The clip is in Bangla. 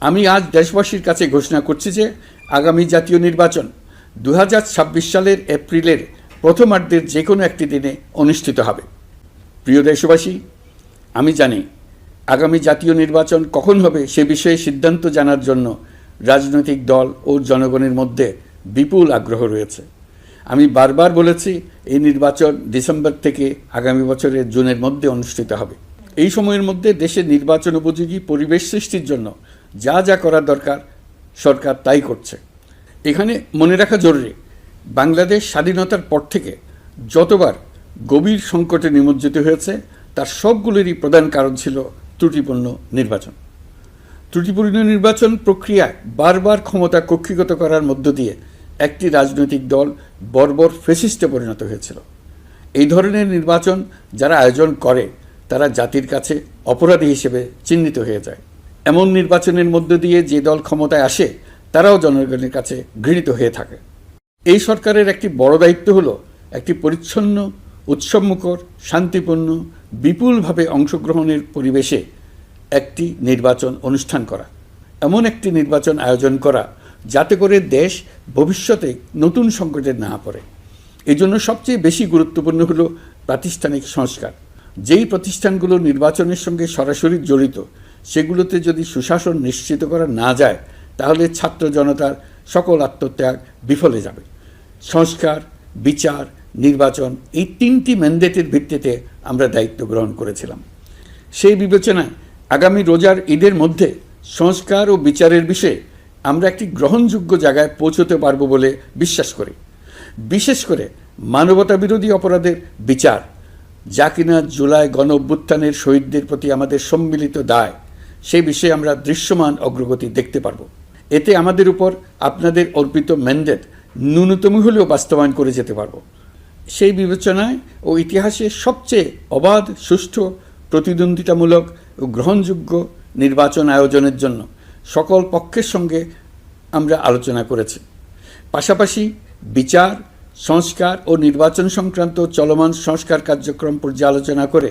আমি আজ দেশবাসীর কাছে ঘোষণা করছি যে আগামী জাতীয় নির্বাচন দু হাজার ছাব্বিশ সালের এপ্রিলের প্রথমার্ধের যে কোনো একটি দিনে অনুষ্ঠিত হবে। প্রিয় দেশবাসী, আমি জানি আগামী জাতীয় নির্বাচন কখন হবে সে বিষয়ে সিদ্ধান্ত জানার জন্য রাজনৈতিক দল ও জনগণের মধ্যে বিপুল আগ্রহ রয়েছে। আমি বারবার বলেছি, এই নির্বাচন ডিসেম্বর থেকে আগামী বছরের জুনের মধ্যে অনুষ্ঠিত হবে। এই সময়ের মধ্যে দেশে নির্বাচন উপযোগী পরিবেশ সৃষ্টির জন্য যা যা করার দরকার, সরকার তাই করছে। এখানে মনে রাখা জরুরি, বাংলাদেশ স্বাধীনতার পর থেকে যতবার গভীর সংকটে নিমজ্জিত হয়েছে, তার সবগুলোরই প্রধান কারণ ছিল ত্রুটিপূর্ণ নির্বাচন। ত্রুটিপূর্ণ নির্বাচন প্রক্রিয়ায় বারবার ক্ষমতা কক্ষিগত করার মধ্য দিয়ে একটি রাজনৈতিক দল বর্বর ফেসিস্টে পরিণত হয়েছিল। এই ধরনের নির্বাচন যারা আয়োজন করে, তারা জাতির কাছে অপরাধী হিসেবে চিহ্নিত হয়ে যায়। এমন নির্বাচনের মধ্য দিয়ে যে দল ক্ষমতায় আসে, তারাও জনগণের কাছে ঘৃণিত হয়ে থাকে। এই সরকারের একটি বড় দায়িত্ব হল একটি পরিচ্ছন্ন, উৎসবমুখর, শান্তিপূর্ণ, বিপুলভাবে অংশগ্রহণের পরিবেশে একটি নির্বাচন অনুষ্ঠান করা, এমন একটি নির্বাচন আয়োজন করা, যাতে করে দেশ ভবিষ্যতে নতুন সংকটে না পড়ে। এই জন্য সবচেয়ে বেশি গুরুত্বপূর্ণ হল প্রাতিষ্ঠানিক সংস্কার। যেই প্রতিষ্ঠানগুলো নির্বাচনের সঙ্গে সরাসরি জড়িত সেগুলোতে যদি সুশাসন নিশ্চিত করা না যায়, তাহলে ছাত্র জনতার সকল আত্মত্যাগ বিফলে যাবে। সংস্কার, বিচার, নির্বাচন এই তিনটি ম্যান্ডেটের ভিত্তিতে আমরা দায়িত্ব গ্রহণ করেছিলাম। সেই বিবেচনায় আগামী রোজার ঈদের মধ্যে সংস্কার ও বিচারের বিষয়ে আমরা একটি গ্রহণযোগ্য জায়গায় পৌঁছতে পারব বলে বিশ্বাস করি। বিশেষ করে মানবতা বিরোধী অপরাধের বিচার, যা কিনা জুলাই গণ অভ্যুত্থানের শহীদদের প্রতি আমাদের সম্মিলিত দায় সেই বিষয়ে আমরা দৃশ্যমান অগ্রগতি দেখতে পারব। এতে আমাদের উপর আপনাদের অর্পিত ম্যান্ডেট ন্যূনতম হলেও বাস্তবায়ন করে যেতে পারব। সেই বিবেচনায় ও ইতিহাসে সবচেয়ে অবাধ, সুষ্ঠু, প্রতিদ্বন্দ্বিতামূলক ও গ্রহণযোগ্য নির্বাচন আয়োজনের জন্য সকল পক্ষের সঙ্গে আমরা আলোচনা করেছি। পাশাপাশি বিচার, সংস্কার ও নির্বাচন সংক্রান্ত চলমান সংস্কার কার্যক্রম পর্যালোচনা করে